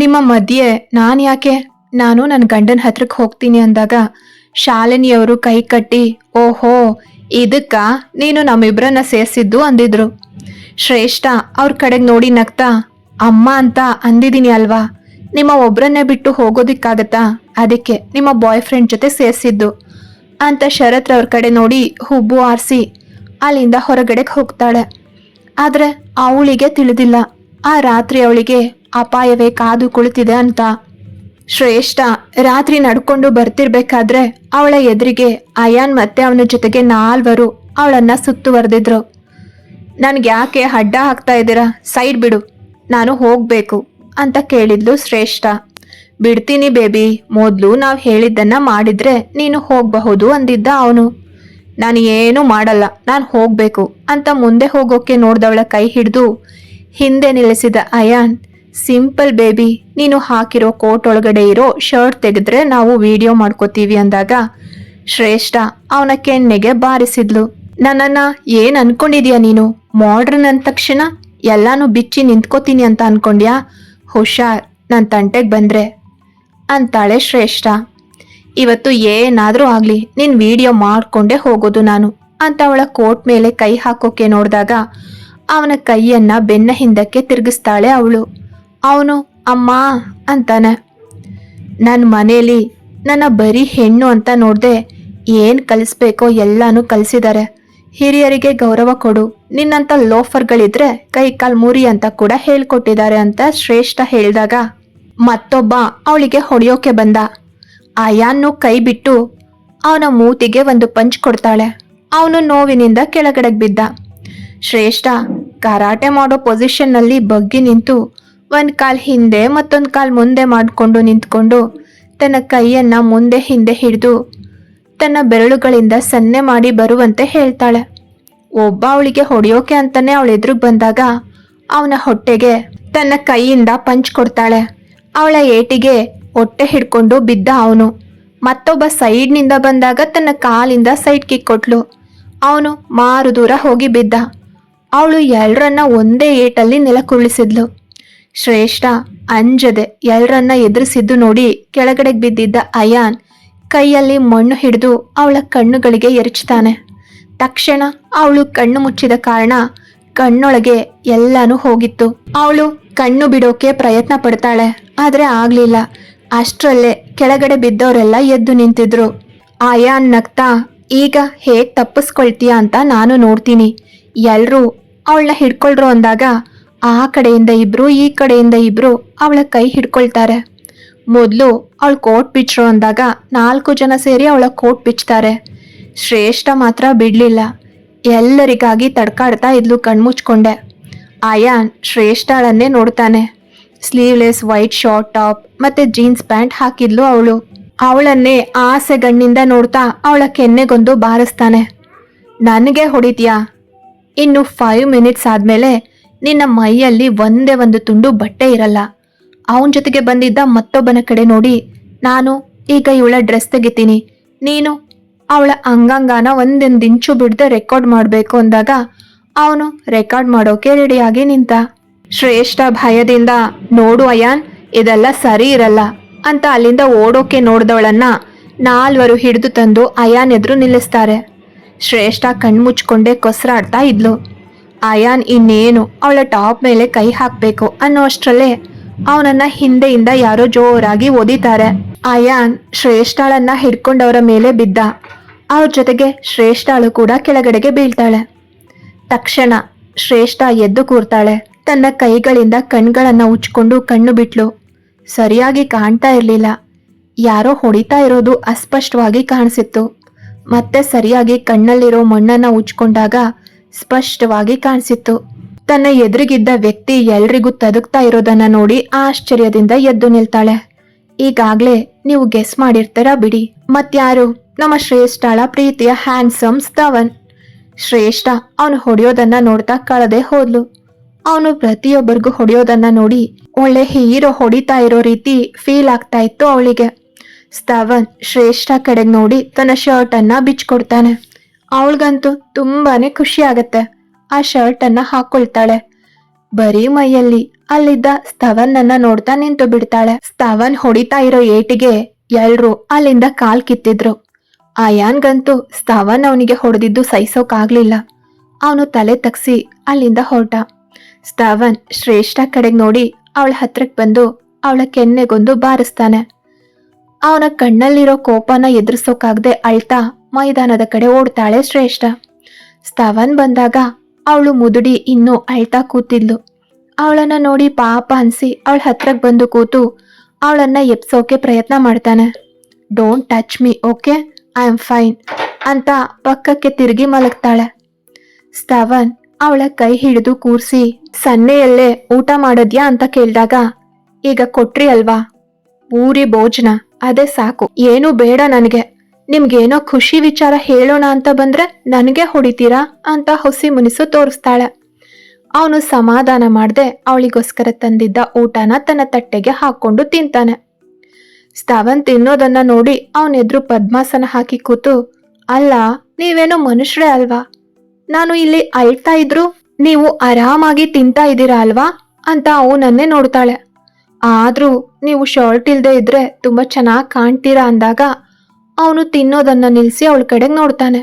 ನಿಮ್ಮ ಮಧ್ಯೆ ನಾನು ಯಾಕೆ? ನಾನು ನನ್ನ ಗಂಡನ ಹತ್ರಕ್ಕೆ ಹೋಗ್ತೀನಿ ಅಂದಾಗ ಶಾಲಿನಿಯವರು ಕೈ ಕಟ್ಟಿ, ಓಹೋ, ಇದಕ್ಕ ನೀನು ನಮ್ಮಿಬ್ರನ್ನ ಸೇರಿಸಿದ್ದು? ಅಂದಿದ್ರು. ಶ್ರೇಷ್ಠ ಅವ್ರ ಕಡೆಗೆ ನೋಡಿ ನಗ್ತಾ, ಅಮ್ಮ ಅಂತ ಅಂದಿದ್ದೀನಿ ಅಲ್ವಾ? ನಿಮ್ಮ ಒಬ್ರನ್ನೇ ಬಿಟ್ಟು ಹೋಗೋದಿಕ್ಕಾಗತ್ತಾ? ಅದಕ್ಕೆ ನಿಮ್ಮ ಬಾಯ್ ಫ್ರೆಂಡ್ ಜೊತೆ ಸೇರಿಸಿದ್ದು. ಅಂತ ಶರತ್ ಅವ್ರ ಕಡೆ ನೋಡಿ ಹುಬ್ಬು ಆರಿಸಿ ಅಲ್ಲಿಂದ ಹೊರಗಡೆಗೆ ಹೋಗ್ತಾಳೆ. ಆದರೆ ಅವಳಿಗೆ ತಿಳಿದಿಲ್ಲ. ಆ ರಾತ್ರಿ ಅವಳಿಗೆ ಅಪಾಯವೇ ಕಾದು ಕುಳಿತಿದೆ ಅಂತ. ಶ್ರೇಷ್ಠ, ರಾತ್ರಿ ನಡ್ಕೊಂಡು ಬರ್ತಿರ್ಬೇಕಾದ್ರೆ ಅವಳ ಎದುರಿಗೆ ಅಯಾನ್ ಮತ್ತೆ ಅವನ ಜೊತೆಗೆ ನಾಲ್ವರು ಅವಳನ್ನ ಸುತ್ತುವರೆದಿದ್ರು ನನ್ಗೆ ಯಾಕೆ ಅಡ್ಡ ಹಾಕ್ತಾ ಇದ್ದೀರಾ? ಸೈಡ್ ಬಿಡು. ನಾನು ಹೋಗ್ಬೇಕು, ಅಂತ ಕೇಳಿದ್ಲು ಶ್ರೇಷ್ಠ. ಬಿಡ್ತೀನಿ ಬೇಬಿ. ಮೊದಲು ನಾವು ಹೇಳಿದ್ದನ್ನ ಮಾಡಿದ್ರೆ ನೀನು ಹೋಗಬಹುದು, ಅಂದಿದ್ದ ಅವನು. ನಾನು ಏನೂ ಮಾಡಲ್ಲ. ನಾನು ಹೋಗ್ಬೇಕು, ಅಂತ ಮುಂದೆ ಹೋಗೋಕೆ ನೋಡ್ದವಳ ಕೈ ಹಿಡಿದು ಹಿಂದೆ ನಿಲ್ಲಿಸಿದ ಅಯಾನ್ ಸಿಂಪಲ್ ಬೇಬಿ ನೀನು ಹಾಕಿರೋ ಕೋಟ್ ಒಳಗಡೆ ಇರೋ ಶರ್ಟ್ ತೆಗೆದ್ರೆ ನಾವು ವಿಡಿಯೋ ಮಾಡ್ಕೋತೀವಿ ಅಂದಾಗ, ಶ್ರೇಷ್ಠ, ಅವನ ಕೆಣ್ಣೆಗೆ ಬಾರಿಸಿದ್ಲು. ನನ್ನನ್ನ ಏನ್ ಅನ್ಕೊಂಡಿದ್ಯಾ ನೀನು? ಮಾಡ್ರನ್ ಅಂದ ತಕ್ಷಣ ಎಲ್ಲಾನು ಬಿಚ್ಚಿ ನಿಂತ್ಕೋತೀನಿ ಅಂತ ಅನ್ಕೊಂಡ್ಯಾ? ಹುಷಾರ್ ನನ್ನ ತಂಟೆಗೆ ಬಂದ್ರೆ, ಅಂತಾಳೆ ಶ್ರೇಷ್ಠ. ಇವತ್ತು ಏನಾದ್ರೂ ಆಗ್ಲಿ, ನಿನ್ ವಿಡಿಯೋ ಮಾಡ್ಕೊಂಡೇ ಹೋಗೋದು ನಾನು ಅಂತ ಅವಳ ಕೋಟ್ ಮೇಲೆ ಕೈ ಹಾಕೋಕೆ ನೋಡಿದಾಗ, ಅವನ ಕೈಯನ್ನ ಬೆನ್ನ ಹಿಂದಕ್ಕೆ ತಿರುಗಿಸ್ತಾಳೆ ಅವಳು. ಅವನು, ಅಮ್ಮ ಅಂತಾನೆ. ನನ್ನ ಮನೇಲಿ ನನ್ನ ಬರೀ ಹೆಣ್ಣು ಅಂತ ನೋಡಿದೆ ಏನು ಕಲಿಸ್ಬೇಕೋ ಎಲ್ಲಾನು ಕಲಿಸಿದ್ದಾರೆ ಹಿರಿಯರಿಗೆ ಗೌರವ ಕೊಡು. ನಿನ್ನಂಥ ಲೋಫರ್ಗಳಿದ್ರೆ ಕೈ ಕಾಲ್ ಮುರಿ ಅಂತ ಕೂಡ ಹೇಳ್ಕೊಟ್ಟಿದ್ದಾರೆ ಅಂತ ಶ್ರೇಷ್ಠ ಹೇಳಿದಾಗ ಮತ್ತೊಬ್ಬ ಅವಳಿಗೆ ಹೊಡೆಯೋಕೆ ಬಂದ. ಅಯಾನ್ನು ಕೈ ಬಿಟ್ಟು ಅವನ ಮೂತಿಗೆ ಒಂದು ಪಂಚ್ ಕೊಡ್ತಾಳೆ. ಅವನು ನೋವಿನಿಂದ ಕೆಳಗಡೆಗೆ ಬಿದ್ದ. ಶ್ರೇಷ್ಠ, ಕರಾಟೆ ಮಾಡೋ ಪೊಸಿಷನ್ನಲ್ಲಿ ಬಗ್ಗಿ ನಿಂತು ಒಂದ್ ಕಾಲು ಹಿಂದೆ ಮತ್ತೊಂದು ಕಾಲು ಮುಂದೆ ಮಾಡಿಕೊಂಡು ನಿಂತ್ಕೊಂಡು ತನ್ನ ಕೈಯನ್ನ ಮುಂದೆ ಹಿಂದೆ ಹಿಡಿದು ತನ್ನ ಬೆರಳುಗಳಿಂದ ಸನ್ನೆ ಮಾಡಿ ಬರುವಂತೆ ಹೇಳ್ತಾಳೆ. ಒಬ್ಬ ಅವಳಿಗೆ ಹೊಡೆಯೋಕೆ ಅಂತಾನೆ ಅವಳ ಎದುರುಗ್ ಬಂದಾಗ ಅವನ ಹೊಟ್ಟೆಗೆ ತನ್ನ ಕೈಯಿಂದ ಪಂಚ್ ಕೊಡ್ತಾಳೆ. ಅವಳ ಏಟಿಗೆ ಹೊಟ್ಟೆ ಹಿಡ್ಕೊಂಡು ಬಿದ್ದ ಅವನು. ಮತ್ತೊಬ್ಬ ಸೈಡ್ನಿಂದ ಬಂದಾಗ ತನ್ನ ಕಾಲಿಂದ ಸೈಡ್ ಕಿಕ್ ಕೊಟ್ಲು. ಅವನು ಮಾರು ದೂರ ಹೋಗಿ ಬಿದ್ದ. ಅವಳು ಎಲ್ರನ್ನ ಒಂದೇ ಏಟಲ್ಲಿ ನೆಲಕುರುಳಿಸಿದ್ಲು. ಶ್ರೇಷ್ಠ, ಅಂಜದೆ ಎಲ್ಲರನ್ನ ಎದುರಿಸಿದ್ದು ನೋಡಿ ಕೆಳಗಡೆ ಬಿದ್ದಿದ್ದ ಅಯಾನ್ ಕೈಯಲ್ಲಿ ಮಣ್ಣು ಹಿಡಿದು ಅವಳ ಕಣ್ಣುಗಳಿಗೆ ಎರಚುತ್ತಾನೆ ತಕ್ಷಣ ಅವಳು ಕಣ್ಣು ಮುಚ್ಚಿದ ಕಾರಣ ಕಣ್ಣೊಳಗೆ ಎಲ್ಲಾನು ಹೋಗಿತ್ತು. ಅವಳು ಕಣ್ಣು ಬಿಡೋಕೆ ಪ್ರಯತ್ನ ಪಡ್ತಾಳೆ, ಆದ್ರೆ ಆಗ್ಲಿಲ್ಲ. ಅಷ್ಟರಲ್ಲೇ ಕೆಳಗಡೆ ಬಿದ್ದವರೆಲ್ಲ ಎದ್ದು ನಿಂತಿದ್ರು. ಆಯಾನ್ ನಗ್ತಾ, ಈಗ ಹೇಗೆ ತಪ್ಪಿಸ್ಕೊಳ್ತೀಯ ಅಂತ ನಾನು ನೋಡ್ತೀನಿ. ಎಲ್ಲರೂ ಅವಳನ್ನ ಹಿಡ್ಕೊಳ್ರು ಅಂದಾಗ ಆ ಕಡೆಯಿಂದ ಇಬ್ರು, ಈ ಕಡೆಯಿಂದ ಇಬ್ರು ಅವಳ ಕೈ ಹಿಡ್ಕೊಳ್ತಾರೆ. ಮೊದಲು ಅವಳು ಕೋಟ್ ಬಿಚ್ಚರು ಅಂದಾಗ ನಾಲ್ಕು ಜನ ಸೇರಿ ಅವಳ ಕೋಟ್ ಬಿಚ್ತಾರೆ. ಶ್ರೇಷ್ಠ ಮಾತ್ರ ಬಿಡಲಿಲ್ಲ. ಎಲ್ಲರಿಗಾಗಿ ತಡ್ಕಾಡ್ತಾ ಇದ್ಲು ಕಣ್ಮುಚ್ಕೊಂಡೆ. ಆಯಾನ್ ಶ್ರೇಷ್ಠಳನ್ನೇ ನೋಡ್ತಾನೆ. ಸ್ಲೀವ್ಲೆಸ್, ವೈಟ್ ಶಾರ್ಟ್ ಟಾಪ್ ಮತ್ತೆ ಜೀನ್ಸ್ ಪ್ಯಾಂಟ್ ಹಾಕಿದ್ಲು ಅವಳು. ಅವಳನ್ನೇ ಆಸೆ ಗಣ್ಣಿಂದ ನೋಡ್ತಾ ಅವಳ ಕೆನ್ನೆಗೊಂದು ಬಾರಿಸ್ತಾನೆ. ನನಗೆ ಹೊಡಿತೀಯಾ? ಇನ್ನು ಫೈವ್ ಮಿನಿಟ್ಸ್ ಆದ್ಮೇಲೆ ನಿನ್ನ ಮೈಯಲ್ಲಿ ಒಂದೇ ಒಂದು ತುಂಡು ಬಟ್ಟೆ ಇರಲ್ಲ. ಅವನ ಜೊತೆಗೆ ಬಂದಿದ್ದ ಮತ್ತೊಬ್ಬನ ಕಡೆ ನೋಡಿ, ನಾನು ಈಗ ಇವಳ ಡ್ರೆಸ್ ತೆಗಿತೀನಿ. ನೀನು ಅವಳ ಅಂಗಾಂಗನ ಒಂದೊಂದು ಇಂಚು ಬಿಡದೆ ರೆಕಾರ್ಡ್ ಮಾಡಬೇಕು ಅಂದಾಗ ಅವನು ರೆಕಾರ್ಡ್ ಮಾಡೋಕೆ ರೆಡಿಯಾಗಿ ನಿಂತ. ಶ್ರೇಷ್ಠ ಭಯದಿಂದ, ನೋಡು ಅಯಾನ್, ಇದೆಲ್ಲ ಸರಿ ಇರಲ್ಲ ಅಂತ ಅಲ್ಲಿಂದ ಓಡೋಕೆ ನೋಡಿದವಳನ್ನ ನಾಲ್ವರು ಹಿಡಿದು ತಂದು ಅಯಾನ್ ಎದುರು ನಿಲ್ಲಿಸ್ತಾರೆ. ಶ್ರೇಷ್ಠ ಕಣ್ಮುಚ್ಕೊಂಡೇ ಕೊಸರಾಡ್ತಾ ಇದ್ಲು. ಅಯಾನ್ ಇನ್ನೇನು ಅವಳ ಟಾಪ್ ಮೇಲೆ ಕೈ ಹಾಕ್ಬೇಕು ಅನ್ನೋ ಅಷ್ಟರಲ್ಲೇ ಅವನನ್ನ ಹಿಂದೆಯಿಂದ ಯಾರೋ ಜೋರಾಗಿ ಒದಿತಾರೆ ಅಯಾನ್ ಶ್ರೇಷ್ಠಾಳನ್ನ ಹಿಡ್ಕೊಂಡವರ ಮೇಲೆ ಬಿದ್ದ. ಅವ್ರ ಜೊತೆಗೆ ಶ್ರೇಷ್ಠಾಳು ಕೂಡ ಕೆಳಗಡೆಗೆ ಬೀಳ್ತಾಳೆ. ತಕ್ಷಣ ಶ್ರೇಷ್ಠ ಎದ್ದು ಕೂರ್ತಾಳೆ. ತನ್ನ ಕೈಗಳಿಂದ ಕಣ್ಗಳನ್ನ ಉಚ್ಕೊಂಡು ಕಣ್ಣು ಬಿಟ್ಲು. ಸರಿಯಾಗಿ ಕಾಣ್ತಾ ಇರಲಿಲ್ಲ. ಯಾರೋ ಹೊಡಿತಾ ಇರೋದು ಅಸ್ಪಷ್ಟವಾಗಿ ಕಾಣಿಸಿತ್ತು. ಮತ್ತೆ ಸರಿಯಾಗಿ ಕಣ್ಣಲ್ಲಿರೋ ಮಣ್ಣನ್ನ ಉಚ್ಕೊಂಡಾಗ ಸ್ಪಷ್ಟವಾಗಿ ಕಾಣಿಸಿತ್ತು. ತನ್ನ ಎದುರಿಗಿದ್ದ ವ್ಯಕ್ತಿ ಎಲ್ರಿಗೂ ತದುಕ್ತಾ ಇರೋದನ್ನ ನೋಡಿ ಆಶ್ಚರ್ಯದಿಂದ ಎದ್ದು ನಿಲ್ತಾಳೆ. ಈಗಾಗ್ಲೇ ನೀವು ಗೆಸ್ ಮಾಡಿರ್ತೀರಾ ಬಿಡಿ. ಮತ್ಯಾರು ನಮ್ಮ ಶ್ರೇಷ್ಠಳ ಪ್ರೀತಿಯ ಹ್ಯಾಂಡ್ಸಮ್ ಸ್ತವನ್ ಶ್ರೇಷ್ಠ, ಅವನು ಹೊಡೆಯೋದನ್ನ ನೋಡ್ತಾ ಕಳದೆ ಹೋದ್ಲು. ಅವನು ಪ್ರತಿಯೊಬ್ಬರಿಗೂ ಹೊಡೆಯೋದನ್ನ ನೋಡಿ ಒಳ್ಳೆ ಹೀರೋ ಹೊಡಿತಾ ಇರೋ ರೀತಿ ಫೀಲ್ ಆಗ್ತಾ ಇತ್ತು ಅವಳಿಗೆ. ಸ್ತವನ್ ಶ್ರೇಷ್ಠ ಕಡೆಗೆ ನೋಡಿ ತನ್ನ ಶರ್ಟ್ ಅನ್ನ ಬಿಚ್ಕೊಡ್ತಾನೆ. ಅವಳಿಗಂತೂ ತುಂಬಾನೇ ಖುಷಿ ಆಗತ್ತೆ. ಆ ಶರ್ಟ್ ಅನ್ನ ಹಾಕೊಳ್ತಾಳೆ. ಬರೀ ಮೈಯಲ್ಲಿ ಅಲ್ಲಿದ್ದ ಸ್ತವನ್ನನ್ನ ನೋಡ್ತಾ ನಿಂತು ಬಿಡ್ತಾಳೆ. ಸ್ತವನ್ ಹೊಡಿತಾ ಇರೋ ಏಟಿಗೆ ಎಲ್ರು ಅಲ್ಲಿಂದ ಕಾಲ್ ಕಿತ್ತಿದ್ರು. ಅಯಾನ್ಗಂತೂ ಸ್ತವನ್ ಅವನಿಗೆ ಹೊಡೆದಿದ್ದು ಸಹಿಸೋಕಾಗ್ಲಿಲ್ಲ. ಅವನು ತಲೆ ತಗ್ಸಿ ಅಲ್ಲಿಂದ ಹೊರಟ. ಸ್ತವನ್ ಶ್ರೇಷ್ಠ ಕಡೆಗೆ ನೋಡಿ ಅವಳ ಹತ್ರಕ್ ಬಂದು ಅವಳ ಕೆನ್ನೆಗೊಂದು ಬಾರಿಸ್ತಾನೆ. ಅವನ ಕಣ್ಣಲ್ಲಿರೋ ಕೋಪನ ಎದುರಿಸೋಕಾಗ್ದೆ ಅಳ್ತಾ ಮೈದಾನದ ಕಡೆ ಓಡ್ತಾಳೆ ಶ್ರೇಷ್ಠ. ಸ್ತವನ್ ಬಂದಾಗ ಅವಳು ಮುದುಡಿ ಇನ್ನೂ ಅಳ್ತಾ ಕೂತಿದ್ಲು. ಅವಳನ್ನ ನೋಡಿ ಪಾಪ ಅನ್ಸಿ ಅವಳ ಹತ್ರಕ್ ಬಂದು ಕೂತು ಅವಳನ್ನ ಎಪ್ಸೋಕೆ ಪ್ರಯತ್ನ ಮಾಡ್ತಾನೆ. Don't touch me okay I am fine ಅಂತ ಪಕ್ಕಕ್ಕೆ ತಿರುಗಿ ಮಲಗ್ತಾಳೆ. ಸ್ತವನ್ ಅವಳ ಕೈ ಹಿಡಿದು ಕೂರಿಸಿ, ಸನ್ನೆಯಲ್ಲೇ ಊಟ ಮಾಡದ್ಯಾ? ಅಂತ ಕೇಳಿದಾಗ, ಈಗ ಕೊಟ್ರಿ ಅಲ್ವಾ? ಊರಿ ಭೋಜನ, ಅದೇ ಸಾಕು. ಏನು ಬೇಡ ನನಗೆ. ನಿಮ್ಗೇನೋ ಖುಷಿ ವಿಚಾರ ಹೇಳೋಣ ಅಂತ ಬಂದ್ರೆ ನನಗೆ ಹೊಡಿತೀರಾ ಅಂತ ಹುಸಿ ಮುನಿಸು ತೋರಿಸ್ತಾಳೆ. ಅವನು ಸಮಾಧಾನ ಮಾಡದೆ ಅವಳಿಗೋಸ್ಕರ ತಂದಿದ್ದ ಊಟನ ತನ್ನ ತಟ್ಟೆಗೆ ಹಾಕೊಂಡು ತಿಂತಾನೆ. ಸ್ತವನ್ ತಿನ್ನೋದನ್ನ ನೋಡಿ ಅವನೆದ್ರು ಪದ್ಮಾಸನ ಹಾಕಿ ಕೂತು, ಅಲ್ಲ, ನೀವೇನೋ ಮನುಷ್ಯರೇ ಅಲ್ವಾ? ನಾನು ಇಲ್ಲಿ ಅಳ್ತಾ ಇದ್ರು ನೀವು ಆರಾಮಾಗಿ ತಿಂತಾ ಇದ್ದೀರಾ ಅಲ್ವಾ? ಅಂತ ಅವನನ್ನೇ ನೋಡ್ತಾಳೆ. ಆದ್ರೂ ನೀವು ಶರ್ಟ್ ಇಲ್ಲದೆ ಇದ್ರೆ ತುಂಬಾ ಚೆನ್ನಾಗಿ ಕಾಣ್ತೀರಾ ಅಂದಾಗ ಅವನು ತಿನ್ನೋದನ್ನ ನಿಲ್ಸಿ ಅವಳ ಕಡೆಗೆ ನೋಡ್ತಾನೆ.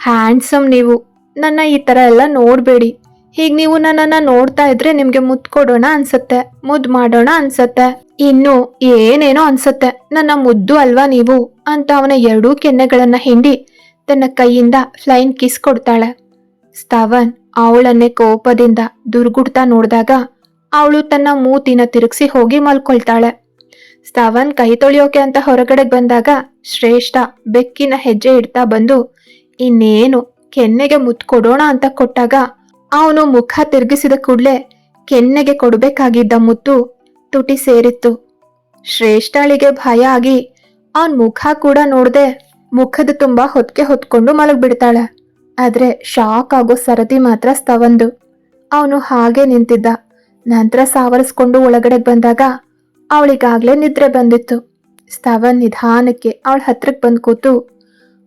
ಹ್ಯಾಂಡ್ಸಮ್ ನೀವು. ನನ್ನ ಈ ತರ ಎಲ್ಲ ನೋಡ್ಬೇಡಿ. ಹೀಗೆ ನೀವು ನನ್ನನ್ನ ನೋಡ್ತಾ ಇದ್ರೆ ನಿಮಗೆ ಮುದ್ದು ಕೊಡೋಣ ಅನ್ಸತ್ತೆ. ಮುದ್ದು ಮಾಡೋಣ ಅನ್ಸತ್ತೆ. ಇನ್ನು ಏನೇನೋ ಅನ್ಸತ್ತೆ. ನನ್ನ ಮುದ್ದು ಅಲ್ವಾ ನೀವು? ಅಂತ ಅವನ ಎರಡೂ ಕೆನ್ನೆಗಳನ್ನ ಹಿಂಡಿ ತನ್ನ ಕೈಯಿಂದ ಫ್ಲೈನ್ ಕಿಸ್ ಕೊಡ್ತಾಳೆ. ಸ್ತವನ್ ಅವಳನ್ನೇ ಕೋಪದಿಂದ ದುರ್ಗುಡ್ತಾ ನೋಡಿದಾಗ ಅವಳು ತನ್ನ ಮೂತಿನ ತಿರುಗಿಸಿ ಹೋಗಿ ಮಲ್ಕೊಳ್ತಾಳೆ. ಸ್ತವನ್ ಕೈ ತೊಳೆಯೋಕೆ ಅಂತ ಹೊರಗಡೆ ಬಂದಾಗ ಶ್ರೇಷ್ಠ ಬೆಕ್ಕಿನ ಹೆಜ್ಜೆ ಇಡ್ತಾ ಬಂದು, ಇನ್ನೇನು? ಕೆನ್ನೆಗೆ ಮುತ್ ಕೊಡೋಣ ಅಂತ ಕೊಟ್ಟಾಗ ಅವನು ಮುಖ ತಿರುಗಿಸಿದ ಕೂಡ್ಲೆ ಕೆನ್ನೆಗೆ ಕೊಡಬೇಕಾಗಿದ್ದ ಮುತ್ತು ತುಟಿ ಸೇರಿತ್ತು. ಶ್ರೇಷ್ಠಳಿಗೆ ಭಯ ಆಗಿ ಅವನ್ ಮುಖ ಕೂಡ ನೋಡದೆ ಮುಖದ ತುಂಬಾ ಹೊತ್ತಿಗೆ ಹೊತ್ಕೊಂಡು ಮಲಗ್ಬಿಡ್ತಾಳೆ. ಆದ್ರೆ ಶಾಕ್ ಆಗೋ ಸರದಿ ಮಾತ್ರ ಸ್ತವಂದು ಅವನು ಹಾಗೆ ನಿಂತಿದ್ದ. ನಂತರ ಸಾವರಿಸ್ಕೊಂಡು ಒಳಗಡೆ ಬಂದಾಗ ಅವಳಿಗಾಗ್ಲೇ ನಿದ್ರೆ ಬಂದಿತ್ತು. ಸ್ತವನ್ ನಿಧಾನಕ್ಕೆ ಅವಳ ಹತ್ರಕ್ ಬಂದು ಕೂತು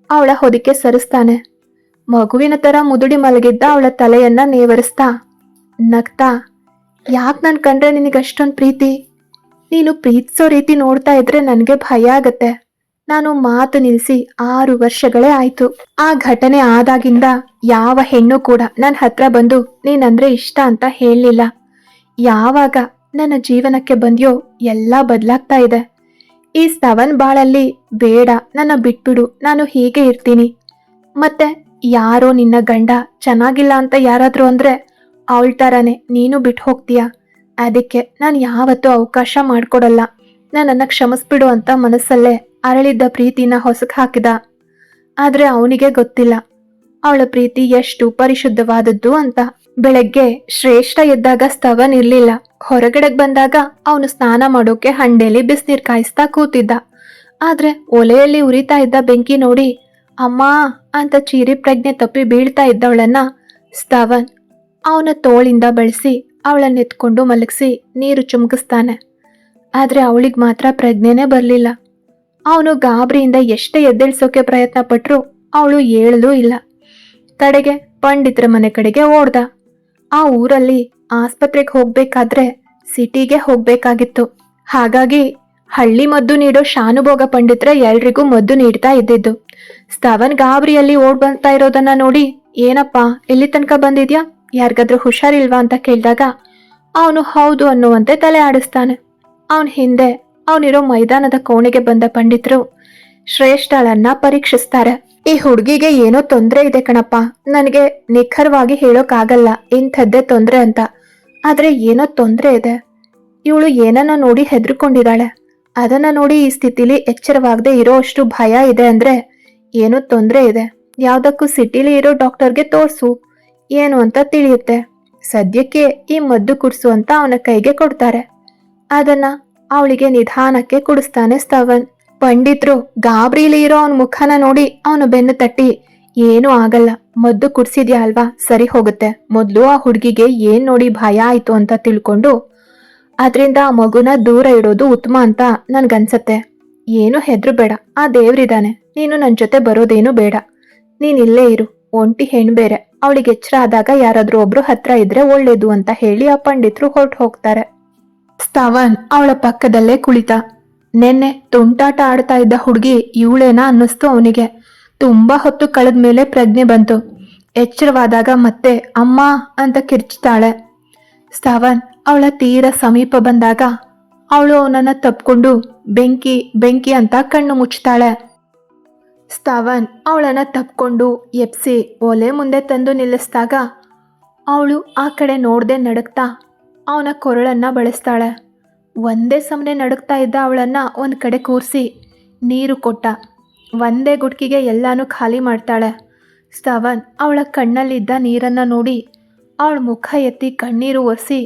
ಅವಳ ಹೊದಿಕೆ ಸರಿಸ್ತಾನೆ. ಮಗುವಿನ ತರ ಮುದುಡಿ ಮಲಗಿದ್ದ ಅವಳ ತಲೆಯನ್ನ ನೇವರಿಸ್ತಾ, ನಗ್ತಾ, ಯಾಕೆ ನಾನು ಕಂಡ್ರೆ ನಿನಗೆ ಅಷ್ಟೊಂದು ಪ್ರೀತಿ? ನೀನು ಪ್ರೀತಿಸೋ ರೀತಿ ನೋಡ್ತಾ ಇದ್ರೆ ನನಗೆ ಭಯ ಆಗತ್ತೆ. ನಾನು ಮಾತು ನಿಲ್ಲಿಸಿ ಆರು ವರ್ಷಗಳೇ ಆಯ್ತು. ಆ ಘಟನೆ ಆದಾಗಿಂದ ಯಾವ ಹೆಣ್ಣು ಕೂಡ ನನ್ನ ಹತ್ರ ಬಂದು ನೀನಂದ್ರೆ ಇಷ್ಟ ಅಂತ ಹೇಳಲಿಲ್ಲ. ಯಾವಾಗ ನನ್ನ ಜೀವನಕ್ಕೆ ಬಂದ್ಯೋ ಎಲ್ಲ ಬದಲಾಗ್ತಾ ಇದೆ. ಈ ಸ್ತವನ್ ಬಾಳಲ್ಲಿ ಬೇಡ, ನನ್ನ ಬಿಟ್ಬಿಡು, ನಾನು ಹೀಗೆ ಇರ್ತೀನಿ. ಮತ್ತೆ ಯಾರೋ ನಿನ್ನ ಗಂಡ ಚೆನ್ನಾಗಿಲ್ಲ ಅಂತ ಯಾರಾದರೂ ಅಂದ್ರೆ ಅವಳ ಥರನೇ ನೀನು ಬಿಟ್ಟು ಹೋಗ್ತೀಯಾ? ಅದಕ್ಕೆ ನಾನು ಯಾವತ್ತೂ ಅವಕಾಶ ಮಾಡಿಕೊಡಲ್ಲ. ನನ್ನನ್ನು ಕ್ಷಮಿಸ್ಬಿಡು ಅಂತ ಮನಸ್ಸಲ್ಲೇ ಅರಳಿದ್ದ ಪ್ರೀತಿನ ಹೊಸಕ್ ಹಾಕಿದ. ಆದ್ರೆ ಅವನಿಗೆ ಗೊತ್ತಿಲ್ಲ. ಅವಳ ಪ್ರೀತಿ ಎಷ್ಟು ಪರಿಶುದ್ಧವಾದದ್ದು ಅಂತ. ಬೆಳಗ್ಗೆ ಶ್ರೇಷ್ಠ ಎದ್ದಾಗ ಸ್ತವನ್ ಇರ್ಲಿಲ್ಲ ಹೊರಗಡೆಗೆ ಬಂದಾಗ ಅವನು ಸ್ನಾನ ಮಾಡೋಕೆ ಹಂಡೆಲಿ ಬಿಸಿನೀರ್ ಕಾಯಿಸ್ತಾ ಕೂತಿದ್ದ. ಆದ್ರೆ ಒಲೆಯಲ್ಲಿ ಉರಿತಾ ಇದ್ದ ಬೆಂಕಿ ನೋಡಿ, ಅಮ್ಮ ಅಂತ ಚೀರಿ ಪ್ರಜ್ಞೆ ತಪ್ಪಿ ಬೀಳ್ತಾ ಇದ್ದವಳನ್ನ ಸ್ತವನ್ ಅವನ ತೋಳಿಂದ ಬಳಸಿ ಅವಳನ್ನ ಎತ್ಕೊಂಡು ಮಲಗಿಸಿ ನೀರು ಚುಮುಕಿಸ್ತಾನೆ. ಆದ್ರೆ ಅವಳಿಗೆ ಮಾತ್ರ ಪ್ರಜ್ಞೆನೇ ಬರಲಿಲ್ಲ. ಅವನು ಗಾಬರಿಯಿಂದ ಎಷ್ಟೇ ಎದ್ದೇಳ್ಸೋಕೆ ಪ್ರಯತ್ನ ಪಟ್ರು ಅವಳು ಏಳಲೂ ಇಲ್ಲ. ಕಡೆಗೆ ಪಂಡಿತರ ಮನೆ ಕಡೆಗೆ ಓಡ್ದ. ಆ ಊರಲ್ಲಿ ಆಸ್ಪತ್ರೆಗೆ ಹೋಗ್ಬೇಕಾದ್ರೆ ಸಿಟಿಗೆ ಹೋಗ್ಬೇಕಾಗಿತ್ತು. ಹಾಗಾಗಿ ಹಳ್ಳಿ ಮದ್ದು ನೀಡೋ ಶಾನುಭೋಗ ಪಂಡಿತ್ರೆ ಎಲ್ರಿಗೂ ಮದ್ದು ನೀಡ್ತಾ ಇದ್ದಿದ್ದು. ಸ್ತವನ್ ಗಾಬರಿಯಲ್ಲಿ ಓಡ್ ಬರ್ತಾ ಇರೋದನ್ನ ನೋಡಿ, ಏನಪ್ಪ, ಎಲ್ಲಿ ತನಕ ಬಂದಿದ್ಯಾ? ಯಾರಿಗಾದ್ರೂ ಹುಷಾರಿಲ್ವಾ? ಅಂತ ಕೇಳಿದಾಗ, ಅವನು ಹೌದು ಅನ್ನುವಂತೆ ತಲೆ ಆಡಿಸ್ತಾನೆ. ಅವನ ಹಿಂದೆ, ಅವನಿರೋ ಮೈದಾನದ ಕೋಣೆಗೆ ಬಂದ ಪಂಡಿತರು ಶ್ರೇಷ್ಠಳನ್ನ ಪರೀಕ್ಷಿಸ್ತಾರೆ. ಈ ಹುಡುಗಿಗೆ ಏನೋ ತೊಂದರೆ ಇದೆ ಕಣಪ್ಪ. ನನಗೆ ನಿಖರವಾಗಿ ಹೇಳೋಕ್ಕಾಗಲ್ಲ ಇಂಥದ್ದೇ ತೊಂದರೆ ಅಂತ. ಆದ್ರೆ ಏನೋ ತೊಂದರೆ ಇದೆ. ಇವಳು ಏನನ್ನ ನೋಡಿ ಹೆದರ್ಕೊಂಡಿದ್ದಾಳೆ. ಅದನ್ನ ನೋಡಿ ಈ ಸ್ಥಿತಿಲಿ ಎಚ್ಚರವಾಗದೆ ಇರೋ ಅಷ್ಟು ಭಯ ಇದೆ ಅಂದ್ರೆ ಏನೋ ತೊಂದರೆ ಇದೆ. ಯಾವುದಕ್ಕೂ ಸಿಟಿಲಿ ಇರೋ ಡಾಕ್ಟರ್ಗೆ ತೋರ್ಸು. ಏನು ಅಂತ ತಿಳಿಯುತ್ತೆ. ಸದ್ಯಕ್ಕೆ ಈ ಮದ್ದು ಕುಡಿಸು ಅಂತ ಅವನ ಕೈಗೆ ಕೊಡ್ತಾರೆ. ಅದನ್ನ ಅವಳಿಗೆ ನಿಧಾನಕ್ಕೆ ಕುಡಿಸ್ತಾನೆ ಸ್ತವನ್. ಪಂಡಿತ್ರು ಗಾಬರಿಲಿ ಇರೋ ಅವನ ಮುಖನ ನೋಡಿ ಅವನು ಬೆನ್ನು ತಟ್ಟಿ, ಏನೂ ಆಗಲ್ಲ, ಮದ್ದು ಕುಡ್ಸಿದ್ಯಾ ಅಲ್ವಾ? ಸರಿ ಹೋಗುತ್ತೆ. ಮೊದಲು ಆ ಹುಡುಗಿಗೆ ಏನ್ ನೋಡಿ ಭಯ ಆಯ್ತು ಅಂತ ತಿಳ್ಕೊಂಡು, ಅದರಿಂದ ಆ ಮಗುನ ದೂರ ಇಡೋದು ಉತ್ತಮ ಅಂತ ನನ್ಗನ್ಸತ್ತೆ. ಏನು ಹೆದ್ರು ಬೇಡ. ಆ ದೇವ್ರಿದಾನೆ. ನೀನು ನನ್ನ ಜೊತೆ ಬರೋದೇನು ಬೇಡ. ನೀನಿಲ್ಲೇ ಇರು. ಒಂಟಿ ಹೆಣ್ಣು ಬೇರೆ. ಅವಳಿಗೆ ಎಚ್ಚರ ಆದಾಗ ಯಾರಾದ್ರೂ ಒಬ್ರು ಹತ್ರ ಇದ್ರೆ ಒಳ್ಳೇದು ಅಂತ ಹೇಳಿ ಆ ಪಂಡಿತರು ಹೊರಟು ಹೋಗ್ತಾರೆ. ಸ್ತವನ್ ಅವಳ ಪಕ್ಕದಲ್ಲೇ ಕುಳಿತ. ನೆನ್ನೆ ತುಂಟಾಟ ಆಡ್ತಾ ಇದ್ದ ಹುಡುಗಿ ಇವಳೇನ ಅನ್ನಿಸ್ತು ಅವನಿಗೆ. ತುಂಬಾ ಹೊತ್ತು ಕಳೆದ ಮೇಲೆ ಪ್ರಜ್ಞೆ ಬಂತು. ಎಚ್ಚರವಾದಾಗ ಮತ್ತೆ, ಅಮ್ಮ ಅಂತ ಕಿರ್ಚ್ತಾಳೆ. ಸ್ತವನ್ ಅವಳ ತೀರ ಸಮೀಪ ಬಂದಾಗ ಅವಳು ಅವನನ್ನ ತಪ್ಕೊಂಡು ಬೆಂಕಿ ಬೆಂಕಿ ಅಂತ ಕಣ್ಣು ಮುಚ್ಚುತ್ತಾಳೆ ಸ್ತವನ್ ಅವಳನ್ನ ತಪ್ಕೊಂಡು ಎಪ್ಸಿ ಒಲೆ ಮುಂದೆ ತಂದು ನಿಲ್ಲಿಸಿದಾಗ ಅವಳು ಆ ಕಡೆ ನೋಡದೆ ನಡುಕ್ತಾ ಅವನ ಕೊರಳನ್ನ ಬಳಸ್ತಾಳೆ. ಒಂದೇ ಸಮನೆ ನಡುಕ್ತಾ ಇದ್ದ ಅವಳನ್ನು ಒಂದು ಕಡೆ ಕೂರಿಸಿ, ನೀರು ಕೊಟ್ಟ. ಒಂದೇ ಗುಟ್ಕಿಗೆ ಎಲ್ಲನೂ ಖಾಲಿ ಮಾಡ್ತಾಳೆ. ಸ್ತವನ್ ಅವಳ ಕಣ್ಣಲ್ಲಿದ್ದ ನೀರನ್ನು ನೋಡಿ, ಅವಳ ಮುಖ ಎತ್ತಿ ಕಣ್ಣೀರು ಒರೆಸಿ,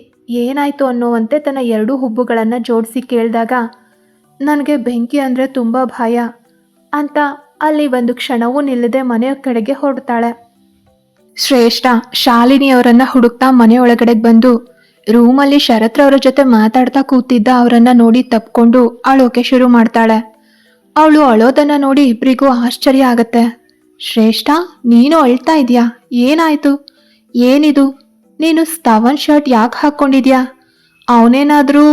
ಏನಾಯಿತು ಅನ್ನುವಂತೆ ತನ್ನ ಎರಡೂ ಹುಬ್ಬುಗಳನ್ನು ಜೋಡಿಸಿ ಕೇಳಿದಾಗ, ನನಗೆ ಬೆಂಕಿ ಅಂದರೆ ತುಂಬ ಭಯ ಅಂತ ಅಲ್ಲಿ ಒಂದು ಕ್ಷಣವೂ ನಿಲ್ಲದೆ ಮನೆಯ ಕಡೆಗೆ ಹೊರಡ್ತಾಳೆ. ಶ್ರೇಷ್ಠ, ಶಾಲಿನಿಯವರನ್ನು ಹುಡುಕ್ತಾ ಮನೆಯೊಳಗಡೆ ಬಂದು ರೂಮಲ್ಲಿ ಶರತ್ರವರ ಜೊತೆ ಮಾತಾಡ್ತಾ ಕೂತಿದ್ದ ಅವರನ್ನ ನೋಡಿ ತಪ್ಕೊಂಡು ಅಳೋಕೆ ಶುರು ಮಾಡ್ತಾಳೆ. ಅವಳು ಅಳೋದನ್ನ ನೋಡಿ ಇಬ್ಬರಿಗೂ ಆಶ್ಚರ್ಯ ಆಗತ್ತೆ. ಶ್ರೇಷ್ಠ, ನೀನು ಅಳ್ತಾ ಇದೀಯಾ? ಏನಾಯ್ತು? ಏನಿದು? ನೀನು ಸ್ತವನ್ ಶರ್ಟ್ ಯಾಕೆ ಹಾಕೊಂಡಿದ್ಯಾ ಅವನೇನಾದ್ರೂ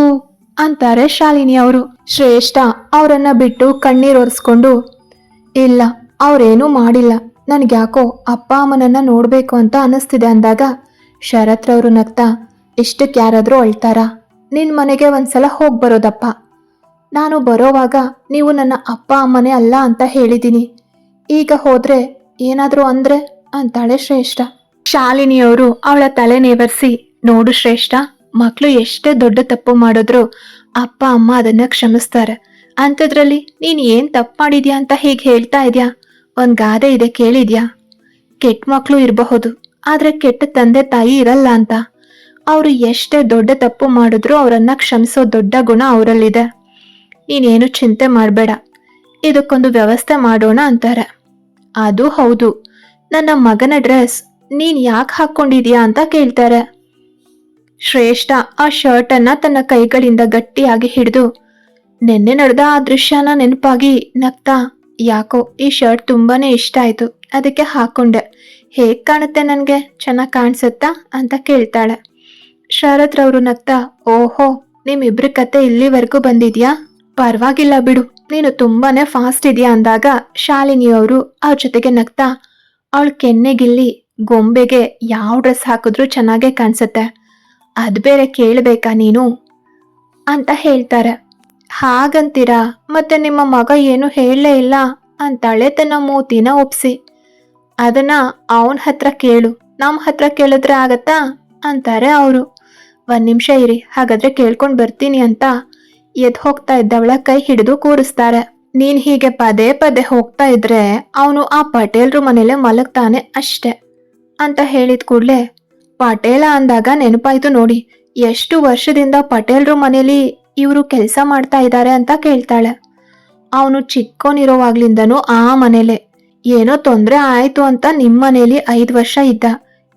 ಅಂತಾರೆ ಶಾಲಿನಿ ಅವರು. ಶ್ರೇಷ್ಠ ಅವರನ್ನ ಬಿಟ್ಟು ಕಣ್ಣೀರು ಒರೆಸ್ಕೊಂಡು, ಇಲ್ಲ, ಅವ್ರೇನೂ ಮಾಡಿಲ್ಲ. ನನಗ್ಯಾಕೋ ಅಪ್ಪ ಅಮ್ಮನನ್ನ ನೋಡಬೇಕು ಅಂತ ಅನ್ನಿಸ್ತಿದೆ ಅಂದಾಗ ಶರತ್ರವರು ನಗ್ತಾ ಇಷ್ಟಕ್ಕೆ ಯಾರಾದರೂ ಅಳ್ತಾರಾ? ನಿನ್ನ ಮನೆಗೆ ಒಂದ್ಸಲ ಹೋಗಿ ಬರೋದಪ್ಪ. ನಾನು ಬರೋವಾಗ ನೀವು ನನ್ನ ಅಪ್ಪ, ಅಮ್ಮನೇ ಅಲ್ಲ ಅಂತ ಹೇಳಿದ್ದೀನಿ ಈಗ ಹೋದ್ರೆ ಏನಾದರೂ ಅಂದ್ರೆ ಅಂತಾಳೆ ಶ್ರೇಷ್ಠ. ಶಾಲಿನಿಯವರು ಅವಳ ತಲೆ ನೇವರ್ಸಿ, ನೋಡು ಶ್ರೇಷ್ಠ ಮಕ್ಕಳು ಎಷ್ಟೇ ದೊಡ್ಡ ತಪ್ಪು ಮಾಡಿದ್ರು ಅಪ್ಪ, ಅಮ್ಮ ಅದನ್ನ ಕ್ಷಮಿಸ್ತಾರೆ. ಅಂಥದ್ರಲ್ಲಿ ನೀನು ಏನು ತಪ್ಪು ಮಾಡಿದ್ಯಾ ಅಂತ ಹೀಗೆ ಹೇಳ್ತಾ ಇದ್ಯಾ? ಒಂದು ಗಾದೆ ಇದೆ ಕೇಳಿದ್ಯಾ? ಕೆಟ್ಟ ಮಕ್ಕಳು ಇರಬಹುದು, ಆದರೆ ಕೆಟ್ಟ ತಂದೆ ತಾಯಿ ಇರಲ್ಲ ಅಂತ. ಅವರು ಎಷ್ಟೇ ದೊಡ್ಡ ತಪ್ಪು ಮಾಡಿದ್ರೂ ಅವರನ್ನ ಕ್ಷಮಿಸೋ ದೊಡ್ಡ ಗುಣ ಅವರಲ್ಲಿದೆ. ನೀನೇನು ಚಿಂತೆ ಮಾಡಬೇಡ. ಇದಕ್ಕೊಂದು ವ್ಯವಸ್ಥೆ ಮಾಡೋಣ ಅಂತಾರೆ. ಅದು ಹೌದು. ನನ್ನ ಮಗನ ಡ್ರೆಸ್ ನೀನ್ ಯಾಕೆ ಹಾಕೊಂಡಿದ್ಯಾ ಅಂತ ಕೇಳ್ತಾರೆ. ಶ್ರೇಷ್ಠ ಆ ಶರ್ಟ್ ಅನ್ನ ತನ್ನ ಕೈಗಳಿಂದ ಗಟ್ಟಿಯಾಗಿ ಹಿಡಿದು, ನಿನ್ನೆ ನಡೆದ ಆ ದೃಶ್ಯನ ನೆನಪಾಗಿ ನಗ್ತಾ, ಯಾಕೋ ಈ ಶರ್ಟ್ ತುಂಬಾನೇ ಇಷ್ಟ ಆಯ್ತು, ಅದಕ್ಕೆ ಹಾಕೊಂಡೆ. ಹೇಗ್ ಕಾಣುತ್ತೆ ನನ್ಗೆ? ಚೆನ್ನಾಗ್ ಕಾಣಿಸುತ್ತಾ? ಅಂತ ಕೇಳ್ತಾಳೆ. ಶರತ್ರವ್ರು ನಗ್ತಾ, ಓಹೋ, ನಿಮ್ಮಿಬ್ರ ಕತೆ ಇಲ್ಲಿವರೆಗೂ ಬಂದಿದ್ಯಾ? ಪರವಾಗಿಲ್ಲ ಬಿಡು, ನೀನು ತುಂಬಾನೇ ಫಾಸ್ಟ್ ಇದೆಯಾ? ಅಂದಾಗ ಶಾಲಿನಿಯವರು ಅವ್ರ ಜೊತೆಗೆ ನಗ್ತಾ, ಅವಳ ಕೆನ್ನೆಗಿಲ್ಲಿ ಗೊಂಬೆಗೆ ಯಾವ ಡ್ರೆಸ್ ಹಾಕಿದ್ರು ಚೆನ್ನಾಗೇ ಕಾಣಿಸುತ್ತೆ. ಅದ್ ಬೇರೆ ಕೇಳಬೇಕಾ ನೀನು? ಅಂತ ಹೇಳ್ತಾರೆ. ಹಾಗಂತೀರಾ? ಮತ್ತೆ ನಿಮ್ಮ ಮಗ ಏನು ಹೇಳಲೇ ಇಲ್ಲ? ಅಂತಾಳೆ ತನ್ನ ಮೂತಿನ ಒಪ್ಸಿ. ಅದನ್ನ ಅವನ ಹತ್ರ ಕೇಳು. ನಮ್ಮ ಹತ್ರ ಕೇಳಿದ್ರೆ ಆಗತ್ತಾ? ಅಂತಾರೆ ಅವರು. ಒಂದ್ ನಿಮಿಷ ಇರಿ, ಹಾಗಾದ್ರೆ ಕೇಳ್ಕೊಂಡು ಬರ್ತೀನಿ ಅಂತ. ಎದ್ ಹೋಗ್ತಾ ಇದ್ದವಳ ಕೈ ಹಿಡಿದು ಕೂರಿಸ್ತಾರೆ. ನೀನ್ ಹೀಗೆ ಪದೇ ಪದೇ ಹೋಗ್ತಾ ಇದ್ರೆ ಅವನು ಆ ಪಟೇಲ್ರು ಮನೇಲೆ ಮಲಗ್ತಾನೆ ಅಷ್ಟೆ ಅಂತ ಹೇಳಿದ ಕೂಡ್ಲೆ ಪಟೇಲ ಅಂದಾಗ ನೆನಪಾಯ್ತು ನೋಡಿ, ಎಷ್ಟು ವರ್ಷದಿಂದ ಪಟೇಲ್ರು ಮನೇಲಿ ಇವರು ಕೆಲಸ ಮಾಡ್ತಾ ಇದ್ದಾರೆ ಅಂತ ಕೇಳ್ತಾಳೆ. ಅವನು ಚಿಕ್ಕೋನಿರೋವಾಗ್ಲಿಂದನು ಆ ಮನೇಲೆ, ಏನೋ ತೊಂದರೆ ಆಯ್ತು ಅಂತ ನಿಮ್ಮ ಮನೇಲಿ ಐದು ವರ್ಷ ಇದ್ದ.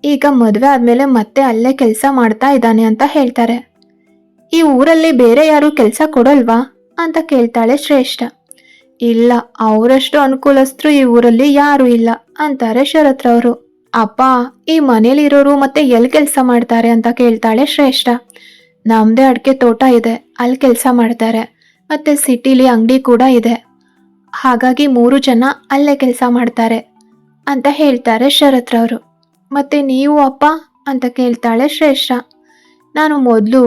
ಈಗ ಮದುವೆ ಆದ್ಮೇಲೆ ಮತ್ತೆ ಅಲ್ಲೇ ಕೆಲಸ ಮಾಡ್ತಾ ಇದ್ದಾನೆ ಅಂತ ಹೇಳ್ತಾರೆ. ಈ ಊರಲ್ಲಿ ಬೇರೆ ಯಾರು ಕೆಲಸ ಕೊಡಲ್ವಾ? ಅಂತ ಕೇಳ್ತಾಳೆ ಶ್ರೇಷ್ಠ. ಇಲ್ಲ, ಅವರಷ್ಟು ಅನುಕೂಲಸ್ಥರು ಈ ಊರಲ್ಲಿ ಯಾರು ಇಲ್ಲ, ಅಂತಾರೆ ಶರತ್ರವರು ಅಪ್ಪ, ಈ ಮನೇಲಿರೋರು ಮತ್ತೆ ಎಲ್ಲಿ ಕೆಲಸ ಮಾಡ್ತಾರೆ ಅಂತ ಕೇಳ್ತಾಳೆ ಶ್ರೇಷ್ಠ. ನಮ್ದೇ ಅಡಿಕೆ ತೋಟ ಇದೆ ಅಲ್ಲಿ ಕೆಲಸ ಮಾಡ್ತಾರೆ. ಮತ್ತೆ ಸಿಟಿಲಿ ಅಂಗಡಿ ಕೂಡ ಇದೆ. ಹಾಗಾಗಿ ಮೂರು ಜನ ಅಲ್ಲೇ ಕೆಲಸ ಮಾಡ್ತಾರೆ, ಅಂತ ಹೇಳ್ತಾರೆ ಶರತ್ರವರು ಮತ್ತೆ ನೀವು ಅಪ್ಪ ಅಂತ ಕೇಳ್ತಾಳೆ ಶ್ರೇಷ್ಠ. ನಾನು ಮೊದಲು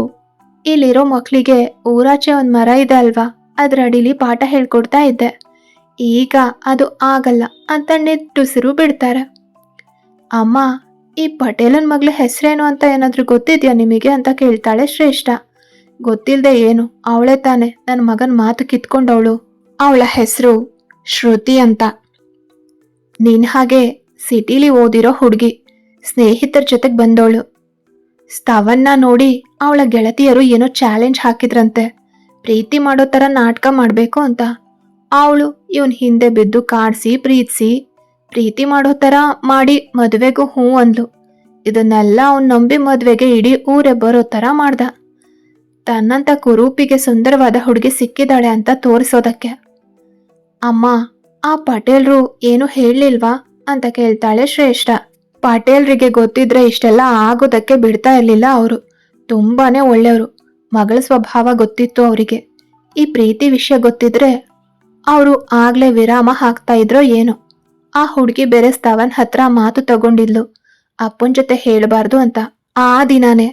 ಇಲ್ಲಿರೋ ಮಕ್ಕಳಿಗೆ ಊರಾಚೆ ಒಂದು ಮರ ಇದೆ ಅಲ್ವಾ? ಅದರ ಅಡಿಲಿ ಪಾಠ ಹೇಳ್ಕೊಡ್ತಾ ಇದ್ದೆ. ಈಗ ಅದು ಆಗಲ್ಲ ಅಂತ ನಿಟ್ಟುಸಿರು ಬಿಡ್ತಾರೆ. ಅಮ್ಮ, ಈ ಪಟೇಲನ್ ಮಗಳ ಹೆಸರೇನು ಅಂತ ಏನಾದರೂ ಗೊತ್ತಿದೆಯಾ ನಿಮಗೆ ಅಂತ ಕೇಳ್ತಾಳೆ ಶ್ರೇಷ್ಠ. ಗೊತ್ತಿಲ್ಲದೆ ಏನು, ಅವಳೇ ತಾನೆ ನನ್ನ ಮಗನ ಮಾತು ಕಿತ್ಕೊಂಡವಳು. ಅವಳ ಹೆಸರು ಶ್ರುತಿ ಅಂತ. ನಿನ್ ಹಾಗೆ ಸಿಟಿಲಿ ಓದಿರೋ ಹುಡುಗಿ. ಸ್ನೇಹಿತರ ಜೊತೆಗೆ ಬಂದವಳು ಸ್ತವನ್ನ ನೋಡಿ ಅವಳ ಗೆಳತಿಯರು ಏನೋ ಚಾಲೆಂಜ್ ಹಾಕಿದ್ರಂತೆ. ಪ್ರೀತಿ ಮಾಡೋ ಥರ ನಾಟಕ ಮಾಡಬೇಕು ಅಂತ. ಅವಳು ಇವನ್ ಹಿಂದೆ ಬಿದ್ದು ಕಾಡ್ಸಿ, ಪ್ರೀತಿಸಿ, ಪ್ರೀತಿ ಮಾಡೋ ಥರ ಮಾಡಿ ಮದುವೆಗೂ ಹ್ಞೂ ಅಂದ್ಲು. ಇದನ್ನೆಲ್ಲ ಅವ್ನು ನಂಬಿ ಮದುವೆಗೆ ಇಡೀ ಊರೇ ಬರೋ ಥರ ಮಾಡ್ದ. ತನ್ನಂಥ ಕುರೂಪಿಗೆ ಸುಂದರವಾದ ಹುಡುಗಿ ಸಿಕ್ಕಿದಾಳೆ ಅಂತ ತೋರಿಸೋದಕ್ಕೆ. ಅಮ್ಮ, ಆ ಪಟೇಲ್ರು ಏನೂ ಹೇಳಲಿಲ್ವಾ? ಅಂತ ಕೇಳ್ತಾಳೆ ಶ್ರೇಷ್ಠ. ಪಾಟೇಲ್ರಿಗೆ ಗೊತ್ತಿದ್ರೆ ಇಷ್ಟೆಲ್ಲ ಆಗೋದಕ್ಕೆ ಬಿಡ್ತಾ ಇರಲಿಲ್ಲ ಅವರು. ತುಂಬಾನೇ ಒಳ್ಳೆಯವರು. ಮಗಳ ಸ್ವಭಾವ ಗೊತ್ತಿತ್ತು ಅವರಿಗೆ. ಈ ಪ್ರೀತಿ ವಿಷಯ ಗೊತ್ತಿದ್ರೆ ಅವರು ಆಗ್ಲೇ ವಿರಾಮ ಹಾಕ್ತಾ ಇದ್ರೋ ಏನೋ. ಆ ಹುಡುಗಿ ಬೇರೆ ಸ್ತವನ್ ಹತ್ರ ಮಾತು ತಗೊಂಡಿದ್ಲು. ಅಪ್ಪನ ಜೊತೆ ಹೇಳಬಾರ್ದು ಅಂತ ಆ ದಿನಾನೇ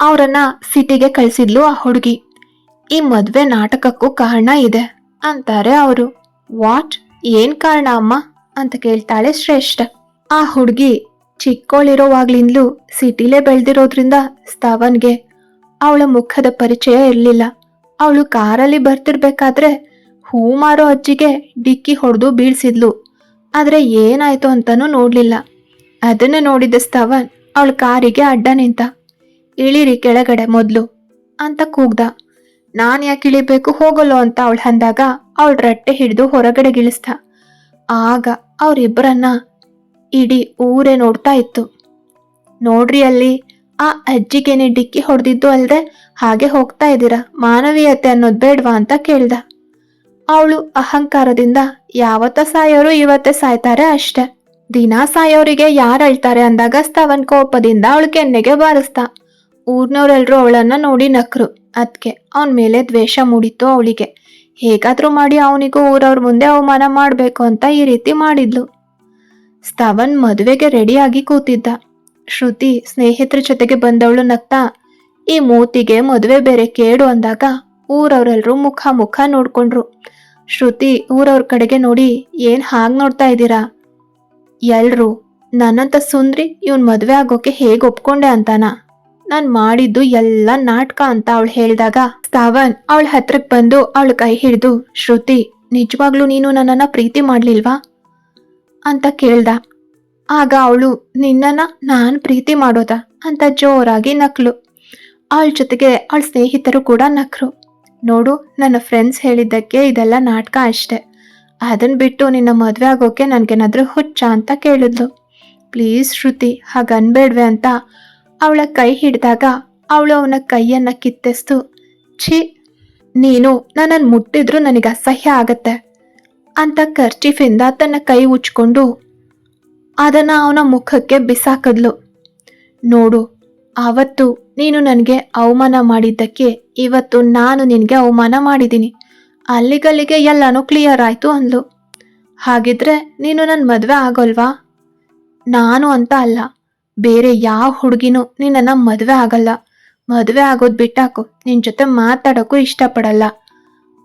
ಅವರನ್ನ ಸಿಟಿಗೆ ಕಳಿಸಿದ್ಲು ಆ ಹುಡುಗಿ. ಈ ಮದುವೆ ನಾಟಕಕ್ಕೂ ಕಾರಣ ಇದೆ ಅಂತಾರೆ ಅವರು. ವಾಟ್? ಏನ್ ಕಾರಣ ಅಮ್ಮ? ಅಂತ ಕೇಳ್ತಾಳೆ ಶ್ರೇಷ್ಠ. ಆ ಹುಡುಗಿ ಚಿಕ್ಕೋಳಿರೋವಾಗ್ಲಿಂದಲೂ ಸಿಟಿಲೇ ಬೆಳೆದಿರೋದ್ರಿಂದ ಸ್ತವನ್ಗೆ ಅವಳ ಮುಖದ ಪರಿಚಯ ಇರಲಿಲ್ಲ. ಅವಳು ಕಾರಲ್ಲಿ ಬರ್ತಿರ್ಬೇಕಾದ್ರೆ ಹೂ ಮಾರೋ ಅಜ್ಜಿಗೆ ಡಿಕ್ಕಿ ಹೊಡೆದು ಬೀಳ್ಸಿದ್ಲು. ಆದ್ರೆ ಏನಾಯ್ತು ಅಂತಾನೂ ನೋಡಲಿಲ್ಲ. ಅದನ್ನ ನೋಡಿದ ಸ್ತವನ್ ಅವಳ ಕಾರಿಗೆ ಅಡ್ಡ ನಿಂತ, ಇಳಿರಿ ಕೆಳಗಡೆ ಮೊದಲು ಅಂತ ಕೂಗ್ದ. ನಾನು ಯಾಕೆ ಇಳಿಬೇಕು ಹೋಗಲ್ಲೋ ಅಂತ ಅವಳು ಅಂದಾಗ ಅವಳು ರಟ್ಟೆ ಹಿಡಿದು ಹೊರಗಡೆ ಗಿಳಿಸ್ದ. ಆಗ ಅವರಿಬ್ಬರನ್ನ ಇಡೀ ಊರೇ ನೋಡ್ತಾ ಇತ್ತು. ನೋಡ್ರಿ ಅಲ್ಲಿ, ಆ ಅಜ್ಜಿಗೇನೆ ಡಿಕ್ಕಿ ಹೊಡೆದಿದ್ದು ಅಲ್ಲದೆ ಹಾಗೆ ಹೋಗ್ತಾ ಇದ್ದೀರಾ? ಮಾನವೀಯತೆ ಅನ್ನೋದು ಬೇಡ್ವಾ ಅಂತ ಕೇಳ್ದ. ಅವಳು ಅಹಂಕಾರದಿಂದ, ಯಾವತ್ತ ಸಾಯೋರು ಇವತ್ತೇ ಸಾಯ್ತಾರೆ ಅಷ್ಟೆ. ದಿನಾ ಸಾಯೋರಿಗೆ ಯಾರು ಅಳ್ತಾರೆ? ಅಂದಾಗ ಸ್ತವನ್ ಕೋಪದಿಂದ ಅವಳು ಕೆನ್ನೆಗೆ ಬಾರಿಸ್ತ ಊರ್ನವ್ರೆಲ್ರೂ ಅವಳನ್ನ ನೋಡಿ ನಕ್ರು. ಅದ್ಕೆ ಅವನ ಮೇಲೆ ದ್ವೇಷ ಮೂಡಿತ್ತು ಅವಳಿಗೆ. ಹೇಗಾದ್ರೂ ಮಾಡಿ ಅವನಿಗೂ ಊರವ್ರ ಮುಂದೆ ಅವಮಾನ ಮಾಡ್ಬೇಕು ಅಂತ ಈ ರೀತಿ ಮಾಡಿದ್ಲು. ಸ್ತವನ್ ಮದುವೆಗೆ ರೆಡಿಯಾಗಿ ಕೂತಿದ್ದ. ಶ್ರುತಿ ಸ್ನೇಹಿತರ ಜೊತೆಗೆ ಬಂದವಳು ನಗ್ತಾ, ಈ ಮೂತಿಗೆ ಮದುವೆ ಬೇರೆ ಕೇಡು ಅಂದಾಗ ಊರವರೆಲ್ಲರೂ ಮುಖ ಮುಖ ನೋಡ್ಕೊಂಡ್ರು. ಶ್ರುತಿ ಊರವ್ರ ಕಡೆಗೆ ನೋಡಿ ಏನ್ ಹಾಗೆ ನೋಡ್ತಾ ಇದ್ದೀರಾ? ಎಲ್ರು. ನನ್ನಂತ ಸುಂದ್ರಿ ಇವನ್ ಮದುವೆ ಆಗೋಕೆ ಹೇಗ್ ಒಪ್ಕೊಂಡೆ ಅಂತಾನ? ನಾನ್ ಮಾಡಿದ್ದು ಎಲ್ಲ ನಾಟಕ ಅಂತ ಅವಳು ಹೇಳಿದಾಗ ಸ್ತವನ್ ಅವಳ ಹತ್ರಕ್ ಬಂದು ಅವಳ ಕೈ ಹಿಡಿದು, ಶ್ರುತಿ, ನಿಜವಾಗ್ಲೂ ನೀನು ನನ್ನನ್ನ ಪ್ರೀತಿ ಮಾಡ್ಲಿಲ್ವಾ? ಅಂತ ಕೇಳ್ದ. ಆಗ ಅವಳು, ನಿನ್ನನ್ನ ನಾನು ಪ್ರೀತಿ ಮಾಡೋದ? ಅಂತ ಜೋರಾಗಿ ನಕ್ಲು. ಅವಳ ಜೊತೆಗೆ ಅವಳ ಸ್ನೇಹಿತರು ಕೂಡ ನಕ್ರು. ನೋಡು, ನನ್ನ ಫ್ರೆಂಡ್ಸ್ ಹೇಳಿದ್ದಕ್ಕೆ ಇದೆಲ್ಲ ನಾಟಕ ಅಷ್ಟೆ. ಅದನ್ನ ಬಿಟ್ಟು ನಿನ್ನ ಮದುವೆ ಆಗೋಕೆ ನನಗೇನಾದರೂ ಹುಚ್ಚ ಅಂತ ಕೇಳಿದ್ಲು. ಪ್ಲೀಸ್ ಶ್ರುತಿ, ಹಾಗನ್ಬೇಡ್ವೆ ಅಂತ ಅವಳ ಕೈ ಹಿಡಿದಾಗ ಅವಳು ಅವನ ಕೈಯನ್ನ ಕಿತ್ತೆಸ್ತು. ಛೀ, ನೀನು ನನ್ನನ್ನು ಮುಟ್ಟಿದ್ರು ನನಗೆ ಅಸಹ್ಯ ಆಗತ್ತೆ. ಅಂತ ಕರ್ಚಿಫಿಂದ ತನ್ನ ಕೈ ಉಚ್ಕೊಂಡು ಅದನ್ನ ಅವನ ಮುಖಕ್ಕೆ ಬಿಸಾಕದ್ಲು. ನೋಡು, ಆವತ್ತು ನೀನು ನನಗೆ ಅವಮಾನ ಮಾಡಿದ್ದಕ್ಕೆ ಇವತ್ತು ನಾನು ನಿನಗೆ ಅವಮಾನ ಮಾಡಿದ್ದೀನಿ. ಅಲ್ಲಿಗಲ್ಲಿಗೆ ಎಲ್ಲನೂ ಕ್ಲಿಯರ್ ಆಯಿತು ಅಂದ್ಲು. ಹಾಗಿದ್ರೆ ನೀನು ನನ್ನ ಮದುವೆ ಆಗೋಲ್ವಾ? ನಾನು ಅಂತ ಅಲ್ಲ, ಬೇರೆ ಯಾವ ಹುಡುಗಿನೂ ನಿನ್ನನ್ನ ಮದುವೆ ಆಗಲ್ಲ. ಮದುವೆ ಆಗೋದು ಬಿಟ್ಟಾಕು ನಿನ್ನ ಜೊತೆ ಮಾತಾಡೋಕ್ಕೂ ಇಷ್ಟಪಡಲ್ಲ.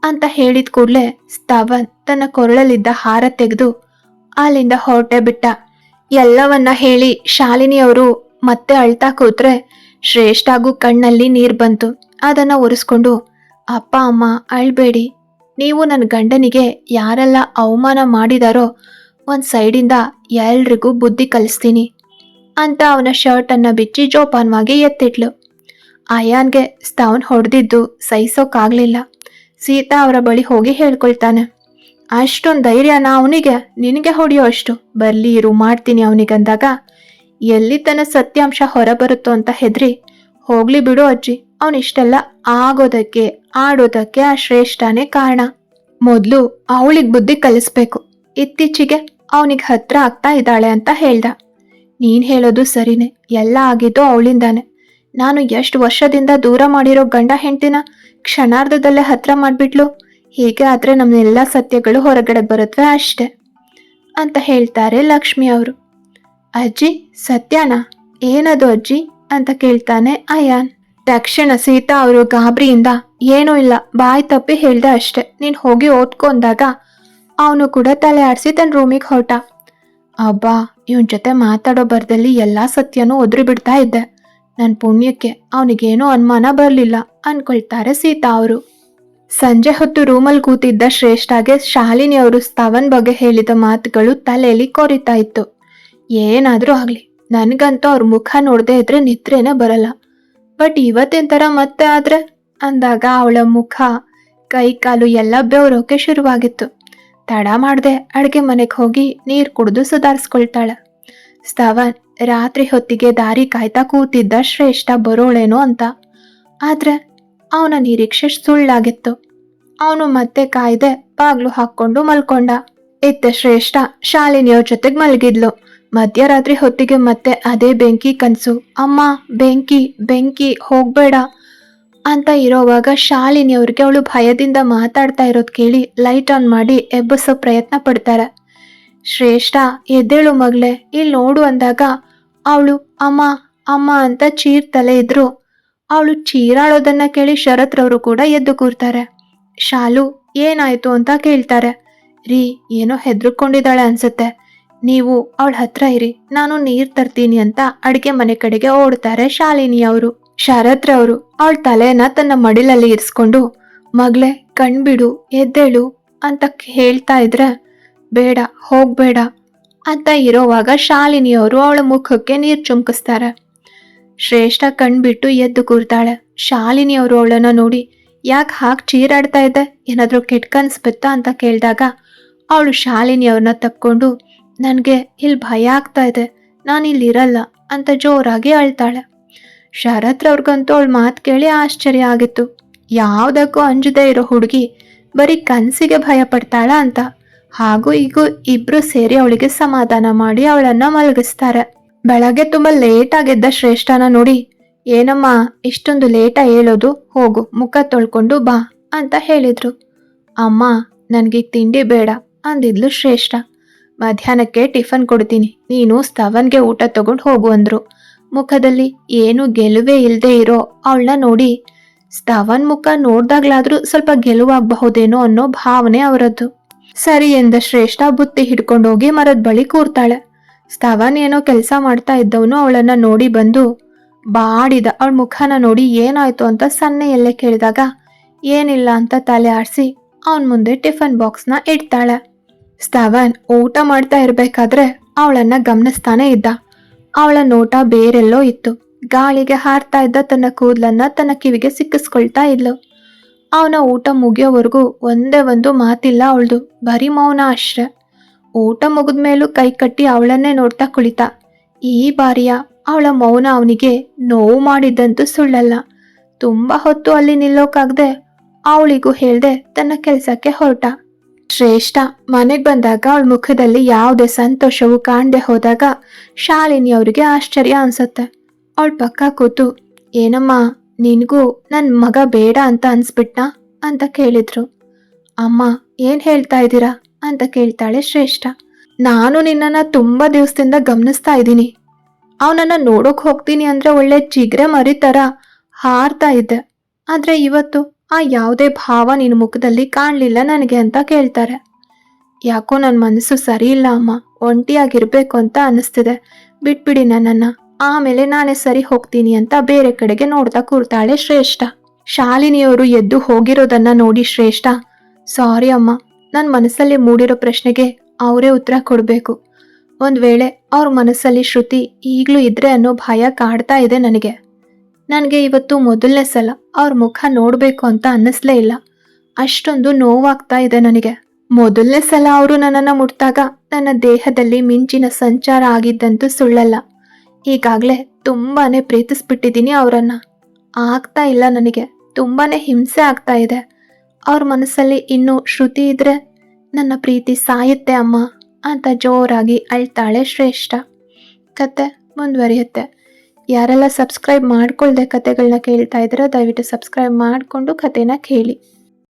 ಅಂತ ಹೇಳಿದ ಕೂಡಲೇ ಸ್ತವನ್ ತನ್ನ ಕೊರಳಲ್ಲಿದ್ದ ಹಾರ ತೆಗೆದು ಅಲ್ಲಿಂದ ಹೊರಟೆ ಬಿಟ್ಟ. ಎಲ್ಲವನ್ನ ಹೇಳಿ ಶಾಲಿನಿಯವರು ಮತ್ತೆ ಅಳ್ತಾ ಕೂತ್ರೆ ಶ್ರೇಷ್ಠಾಗೂ ಕಣ್ಣಲ್ಲಿ ನೀರ್ ಬಂತು. ಅದನ್ನ ಒರೆಸ್ಕೊಂಡು, ಅಪ್ಪ, ಅಮ್ಮ, ಅಳ್ಬೇಡಿ. ನೀವು ನನ್ನ ಗಂಡನಿಗೆ ಯಾರೆಲ್ಲ ಅವಮಾನ ಮಾಡಿದಾರೋ ಒಂದ್ ಸೈಡಿಂದ ಎಲ್ರಿಗೂ ಬುದ್ಧಿ ಕಲಿಸ್ತೀನಿ ಅಂತ ಅವನ ಶರ್ಟ್ ಅನ್ನ ಬಿಚ್ಚಿ ಜೋಪಾನವಾಗಿ ಎತ್ತಿಟ್ಲು. ಅಯಾನ್ಗೆ ಸ್ತವನ್ ಹೊಡೆದಿದ್ದು ಸಹಿಸೋಕ್ಕಾಗ್ಲಿಲ್ಲ ಸೀತಾ ಅವರ ಬಳಿ ಹೋಗಿ ಹೇಳ್ಕೊಳ್ತಾನೆ. ಅಷ್ಟೊಂದು ಧೈರ್ಯನ ಅವನಿಗೆ, ನಿನಗೆ ಹೊಡೆಯೋ ಅಷ್ಟು. ಬರ್ಲಿ ಇರು, ಮಾಡ್ತೀನಿ ಅವನಿಗಂದಾಗ. ಎಲ್ಲಿ ತನ್ನ ಸತ್ಯಾಂಶ ಹೊರಬರುತ್ತೋ ಅಂತ ಹೆದ್ರಿ. ಹೋಗ್ಲಿ ಬಿಡು ಅಜ್ಜಿ ಅವನಿಷ್ಟೆಲ್ಲ ಆಗೋದಕ್ಕೆ, ಆಡೋದಕ್ಕೆ ಆ ಶ್ರೇಷ್ಠನೇ ಕಾರಣ. ಮೊದಲು ಅವಳಿಗೆ ಬುದ್ಧಿ ಕಲಿಸ್ಬೇಕು. ಇತ್ತೀಚೆಗೆ ಅವನಿಗೆ ಹತ್ರ ಆಗ್ತಾ ಇದ್ದಾಳೆ ಅಂತ ಹೇಳ್ದ. ನೀನ್ ಹೇಳೋದು ಸರಿನೇ, ಎಲ್ಲ ಆಗಿದ್ದು ಅವಳಿಂದಾನೆ. ನಾನು ಎಷ್ಟು ವರ್ಷದಿಂದ ದೂರ ಮಾಡಿರೋ ಗಂಡ ಹೆಂಡ್ತಿನ ಕ್ಷಣಾರ್ಧದಲ್ಲೇ ಹತ್ರ ಮಾಡ್ಬಿಟ್ಲು. ಹೀಗೆ ಆದ್ರೆ ನಮ್ಮೆಲ್ಲ ಸತ್ಯಗಳು ಹೊರಗಡೆ ಬರುತ್ತವೆ ಅಷ್ಟೆ, ಅಂತ ಹೇಳ್ತಾರೆ ಲಕ್ಷ್ಮಿ ಅವರು. ಅಜ್ಜಿ, ಸತ್ಯನ? ಏನದು ಅಜ್ಜಿ? ಅಂತ ಕೇಳ್ತಾನೆ ಅಯಾನ್. ತಕ್ಷಣ ಸೀತಾ ಅವರು ಗಾಬರಿಯಿಂದ, ಏನೂ ಇಲ್ಲ, ಬಾಯಿ ತಪ್ಪಿ ಹೇಳ್ದೆ ಅಷ್ಟೆ, ನೀನು ಹೋಗಿ ಓದ್ಕೊಂಡಾಗ ಅವನು ಕೂಡ ತಲೆ ಆಡಿಸಿ ತನ್ನ ರೂಮಿಗೆ ಹೊರಟ. ಅಬ್ಬಾ, ಇವನ್ ಜೊತೆ ಮಾತಾಡೋ ಬರದಲ್ಲಿ ಎಲ್ಲಾ ಸತ್ಯನೂ ಒದ್ರಿ ಬಿಡ್ತಾ ಇದ್ದೆ. ನನ್ನ ಪುಣ್ಯಕ್ಕೆ ಅವನಿಗೇನೋ ಅನುಮಾನ ಬರಲಿಲ್ಲ ಅನ್ಕೊಳ್ತಾರೆ ಸೀತಾ ಅವರು. ಸಂಜೆ ಹೊತ್ತು ರೂಮಲ್ಲಿ ಕೂತಿದ್ದ ಶ್ರೇಷ್ಠಾಗೆ ಶಾಲಿನಿ ಅವರು ಸ್ತವನ್ ಬಗ್ಗೆ ಹೇಳಿದ ಮಾತುಗಳು ತಲೆಯಲ್ಲಿ ಕೊರಿತಾ ಇತ್ತು. ಏನಾದರೂ ಆಗಲಿ, ನನಗಂತೂ ಅವ್ರ ಮುಖ ನೋಡದೆ ಇದ್ರೆ ನಿದ್ರೇನೆ ಬರಲ್ಲ. ಬಟ್ ಇವತ್ತಿನ ತರ ಮತ್ತೆ ಆದರೆ ಅಂದಾಗ ಅವಳ ಮುಖ ಕೈ ಕಾಲು ಎಲ್ಲ ಬೆವರೋಕೆ ಶುರುವಾಗಿತ್ತು. ತಡ ಮಾಡದೆ ಅಡುಗೆ ಮನೆಗೆ ಹೋಗಿ ನೀರು ಕುಡಿದು ಸುಧಾರಿಸ್ಕೊಳ್ತಾಳೆ. ಸ್ತವನ್ ರಾತ್ರಿ ಹೊತ್ತಿಗೆ ದಾರಿ ಕಾಯ್ತಾ ಕೂತಿದ್ದ ಶ್ರೇಷ್ಠ ಬರೋಳೇನೋ ಅಂತ. ಆದ್ರೆ ಅವನ ನಿರೀಕ್ಷೆ ಸುಳ್ಳಾಗಿತ್ತು. ಅವನು ಮತ್ತೆ ಕಾಯ್ದೆ ಬಾಗ್ಲು ಹಾಕ್ಕೊಂಡು ಮಲ್ಕೊಂಡ. ಇತ್ತ ಶ್ರೇಷ್ಠ ಶಾಲಿನಿಯವ್ರ ಜೊತೆಗೆ ಮಲಗಿದ್ಲು. ಮಧ್ಯರಾತ್ರಿ ಹೊತ್ತಿಗೆ ಮತ್ತೆ ಅದೇ ಬೆಂಕಿ ಕನಸು. ಅಮ್ಮ, ಬೆಂಕಿ ಬೆಂಕಿ, ಹೋಗ್ಬೇಡ ಅಂತ ಇರೋವಾಗ ಶಾಲಿನಿಯವ್ರಿಗೆ ಅವಳು ಭಯದಿಂದ ಮಾತಾಡ್ತಾ ಇರೋದ್ ಕೇಳಿ ಲೈಟ್ ಆನ್ ಮಾಡಿ ಎಬ್ಬಿಸೋ ಪ್ರಯತ್ನ ಪಡ್ತಾರೆ. ಶ್ರೇಷ್ಠ, ಎದ್ದೇಳು ಮಗಳೇ, ಇಲ್ಲಿ ನೋಡು ಅಂದಾಗ ಅವಳು, ಅಮ್ಮ ಅಮ್ಮ ಅಂತ ಚೀರ್ತಲೇ ಇದ್ರು. ಅವಳು ಚೀರಾಳೋದನ್ನ ಕೇಳಿ ಶರತ್ರವರು ಕೂಡ ಎದ್ದು ಕೂರ್ತಾರೆ. ಶಾಲು, ಏನಾಯ್ತು ಅಂತ ಕೇಳ್ತಾರೆ. ರೀ, ಏನೋ ಹೆದರ್ಕೊಂಡಿದ್ದಾಳೆ ಅನ್ಸುತ್ತೆ. ನೀವು ಅವಳ ಹತ್ರ ಇರಿ, ನಾನು ನೀರ್ ತರ್ತೀನಿ ಅಂತ ಅಡಿಗೆ ಮನೆ ಕಡೆಗೆ ಓಡ್ತಾರೆ ಶಾಲಿನಿ ಅವರು. ಶರತ್ರವರು ಅವಳ ತಲೆಯನ್ನ ತನ್ನ ಮಡಿಲಲ್ಲಿ ಇರಿಸ್ಕೊಂಡು, ಮಗ್ಳೆ, ಕಣ್ಬಿಡು, ಎದ್ದೇಳು ಅಂತ ಹೇಳ್ತಾ ಇದ್ರೆ, ಬೇಡ, ಹೋಗ್ಬೇಡ ಅಂತ ಇರೋವಾಗ ಶಾಲಿನಿಯವರು ಅವಳ ಮುಖಕ್ಕೆ ನೀರು ಚುಮ್ಕಿಸ್ತಾರೆ. ಶ್ರೇಷ್ಠ ಕಣ್ಬಿಟ್ಟು ಎದ್ದು ಕೂರ್ತಾಳೆ. ಶಾಲಿನಿಯವರು ಅವಳನ್ನ ನೋಡಿ, ಯಾಕೆ ಹಾಗೆ ಚೀರಾಡ್ತಾ ಇದ್ದೆ? ಏನಾದರೂ ಕೆಟ್ಟ ಕನ್ಸ್ ಬಿತ್ತಾ ಅಂತ ಕೇಳಿದಾಗ ಅವಳು ಶಾಲಿನಿಯವ್ರನ್ನ ತಕ್ಕೊಂಡು ನನಗೆ ಇಲ್ಲಿ ಭಯ ಆಗ್ತಾ ಇದೆ. ನಾನು ಇಲ್ಲಿ ಇರಲ್ಲ ಅಂತ ಜೋರಾಗಿ ಅಳ್ತಾಳೆ. ಶರತ್ ಅವ್ರಿಗಂತೂ ಅವಳ ಮಾತು ಕೇಳಿ ಆಶ್ಚರ್ಯ ಆಗಿತ್ತು. ಯಾವುದಕ್ಕೂ ಅಂಜದೇ ಇರೋ ಹುಡುಗಿ ಬರೀ ಕನಸಿಗೆ ಭಯ ಪಡ್ತಾಳ ಅಂತ. ಹಾಗೂ ಈಗ ಇಬ್ರು ಸೇರಿ ಅವಳಿಗೆ ಸಮಾಧಾನ ಮಾಡಿ ಅವಳನ್ನ ಮಲಗಿಸ್ತಾರೆ. ಬೆಳಗ್ಗೆ ತುಂಬಾ ಲೇಟ್ ಆಗಿದ್ದ ಶ್ರೇಷ್ಠನ ನೋಡಿ, ಏನಮ್ಮ, ಇಷ್ಟೊಂದು ಲೇಟ ಹೇಳೋದು? ಹೋಗು, ಮುಖ ತೊಳ್ಕೊಂಡು ಬಾ, ಅಂತ ಹೇಳಿದ್ರು. ಅಮ್ಮ ನನಗೆ ತಿಂಡಿ ಬೇಡ, ಅಂದಿದ್ಲು ಶ್ರೇಷ್ಠ. ಮಧ್ಯಾಹ್ನಕ್ಕೆ ಟಿಫನ್ ಕೊಡ್ತೀನಿ, ನೀನು ಸ್ತವನ್ಗೆ ಊಟ ತಗೊಂಡು ಹೋಗು, ಅಂದ್ರು. ಮುಖದಲ್ಲಿ ಏನು ಗೆಲುವೆ ಇಲ್ಲದೆ ಇರೋ ಅವಳನ್ನ ನೋಡಿ, ಸ್ತವನ್ ಮುಖ ನೋಡ್ದಾಗ್ಲಾದ್ರೂ ಸ್ವಲ್ಪ ಗೆಲುವಾಗಬಹುದೇನೋ ಅನ್ನೋ ಭಾವನೆ ಅವರದ್ದು. ಸರಿ ಎಂದ ಶ್ರೇಷ್ಠ ಬುತ್ತಿ ಹಿಡ್ಕೊಂಡೋಗಿ ಮರದ ಬಳಿ ಕೂರ್ತಾಳೆ. ಸ್ತವನ್ ಏನೋ ಕೆಲಸ ಮಾಡ್ತಾ ಇದ್ದವನು ಅವಳನ್ನ ನೋಡಿ ಬಂದು, ಬಾಡಿದ, ಅವಳ ಮುಖನ ನೋಡಿ ಏನಾಯ್ತು ಅಂತ ಸನ್ನೆಯಲ್ಲೇ ಕೇಳಿದಾಗ, ಏನಿಲ್ಲ ಅಂತ ತಲೆ ಆಡಿಸಿ ಅವನ ಮುಂದೆ ಟಿಫನ್ ಬಾಕ್ಸ್ನ ಇಡ್ತಾಳೆ. ಸ್ತವನ್ ಊಟ ಮಾಡ್ತಾ ಇರಬೇಕಾದ್ರೆ ಅವಳನ್ನ ಗಮನಿಸ್ತಾನೆ ಇದ್ದ. ಅವಳ ನೋಟ ಬೇರೆಲ್ಲೋ ಇತ್ತು. ಗಾಳಿಗೆ ಹಾರ್ತಾ ಇದ್ದ ತನ್ನ ಕೂದಲನ್ನ ತನ್ನ ಕಿವಿಗೆ ಸಿಕ್ಕಿಸ್ಕೊಳ್ತಾ ಇದ್ಲು. ಅವನ ಊಟ ಮುಗಿಯೋವರೆಗೂ ಒಂದೇ ಒಂದು ಮಾತಿಲ್ಲ ಅವಳದು. ಬರೀ ಮೌನ ಅಷ್ಟೆ. ಊಟ ಮುಗಿದ್ಮೇಲೂ ಕೈ ಕಟ್ಟಿ ಅವಳನ್ನೇ ನೋಡ್ತಾ ಕುಳಿತ. ಈ ಬಾರಿಯ ಅವಳ ಮೌನ ಅವನಿಗೆ ನೋವು ಮಾಡಿದ್ದಂತೂ ಸುಳ್ಳಲ್ಲ. ತುಂಬಾ ಹೊತ್ತು ಅಲ್ಲಿ ನಿಲ್ಲೋಕಾಗದೆ ಅವಳಿಗೂ ಹೇಳ್ದೆ ತನ್ನ ಕೆಲಸಕ್ಕೆ ಹೊರಟ. ಶ್ರೇಷ್ಠ ಮನೆಗೆ ಬಂದಾಗ ಅವಳ ಮುಖದಲ್ಲಿ ಯಾವುದೇ ಸಂತೋಷವು ಕಾಣದೆ ಹೋದಾಗ ಶಾಲಿನಿ ಅವರಿಗೆ ಆಶ್ಚರ್ಯ ಅನ್ಸತ್ತೆ. ಅವಳ ಪಕ್ಕ ಕೂತು, ಏನಮ್ಮ ನಿನಗೂ ನನ್ನ ಮಗ ಬೇಡ ಅಂತ ಅನ್ಸ್ಬಿಟ್ನಾ? ಅಂತ ಕೇಳಿದ್ರು. ಅಮ್ಮ, ಏನ್ ಹೇಳ್ತಾ ಇದ್ದೀರಾ? ಅಂತ ಕೇಳ್ತಾಳೆ ಶ್ರೇಷ್ಠ. ನಾನು ನಿನ್ನನ್ನ ತುಂಬಾ ದಿವಸದಿಂದ ಗಮನಿಸ್ತಾ ಇದ್ದೀನಿ. ಅವನನ್ನ ನೋಡೋಕ್ ಹೋಗ್ತೀನಿ ಅಂದ್ರೆ ಒಳ್ಳೆ ಚಿಗ್ರೆ ಮರಿ ತರ ಹಾರ್ತಾ ಇದ್ದೆ. ಆದ್ರೆ ಇವತ್ತು ಆ ಯಾವುದೇ ಭಾವ ನಿನ್ನ ಮುಖದಲ್ಲಿ ಕಾಣಲಿಲ್ಲ ನನಗೆ ಅಂತ ಕೇಳ್ತಾರೆ. ಯಾಕೋ ನನ್ನ ಮನಸ್ಸು ಸರಿ ಇಲ್ಲ, ಅಮ್ಮ. ಒಂಟಿಯಾಗಿರ್ಬೇಕು ಅಂತ ಅನಿಸ್ತಿದೆ. ಬಿಟ್ಬಿಡಿ ನನ್ನನ್ನ. ಆಮೇಲೆ ನಾನೇ ಸರಿ ಹೋಗ್ತೀನಿ ಅಂತ ಬೇರೆ ಕಡೆಗೆ ನೋಡ್ತಾ ಕೂರ್ತಾಳೆ ಶ್ರೇಷ್ಠ. ಶಾಲಿನಿಯವರು ಎದ್ದು ಹೋಗಿರೋದನ್ನ ನೋಡಿ ಶ್ರೇಷ್ಠ, ಸಾರಿ ಅಮ್ಮ ನನ್ನ ಮನಸ್ಸಲ್ಲಿ ಮೂಡಿರೋ ಪ್ರಶ್ನೆಗೆ ಅವರೇ ಉತ್ತರ ಕೊಡಬೇಕು. ಒಂದ್ ವೇಳೆ ಅವ್ರ ಮನಸ್ಸಲ್ಲಿ ಶ್ರುತಿ ಈಗಲೂ ಇದ್ರೆ ಅನ್ನೋ ಭಯ ಕಾಡ್ತಾ ಇದೆ ನನಗೆ. ನನಗೆ ಇವತ್ತು ಮೊದಲನೇ ಸಲ ಅವ್ರ ಮುಖ ನೋಡಬೇಕು ಅಂತ ಅನ್ನಿಸ್ಲೇ ಇಲ್ಲ. ಅಷ್ಟೊಂದು ನೋವಾಗ್ತಾ ಇದೆ ನನಗೆ. ಮೊದಲನೇ ಸಲ ಅವರು ನನ್ನನ್ನು ಮುಟ್ಟಾಗ ನನ್ನ ದೇಹದಲ್ಲಿ ಮಿಂಚಿನ ಸಂಚಾರ ಆಗಿದ್ದಂತೂ ಸುಳ್ಳಲ್ಲ. ಈಗಾಗಲೇ ತುಂಬಾನೇ ಪ್ರೀತಿಸ್ಬಿಟ್ಟಿದ್ದೀನಿ ಅವರನ್ನು. ಆಗ್ತಾ ಇಲ್ಲ ನನಗೆ. ತುಂಬಾನೇ ಹಿಂಸೆ ಆಗ್ತಾ ಇದೆ. ಅವ್ರ ಮನಸ್ಸಲ್ಲಿ ಇನ್ನೂ ಶ್ರುತಿ ಇದ್ರೆ ನನ್ನ ಪ್ರೀತಿ ಸಾಯುತ್ತೆ ಅಮ್ಮ ಅಂತ ಜೋರಾಗಿ ಅಳ್ತಾಳೆ ಶ್ರೇಷ್ಠ. ಕತೆ ಮುಂದುವರಿಯುತ್ತೆ. ಯಾರೆಲ್ಲ ಸಬ್ಸ್ಕ್ರೈಬ್ ಮಾಡ್ಕೊಳ್ದೆ ಕತೆಗಳನ್ನ ಕೇಳ್ತಾ ಇದ್ದೀರೋ ದಯವಿಟ್ಟು ಸಬ್ಸ್ಕ್ರೈಬ್ ಮಾಡಿಕೊಂಡು ಕತೆನ ಕೇಳಿ.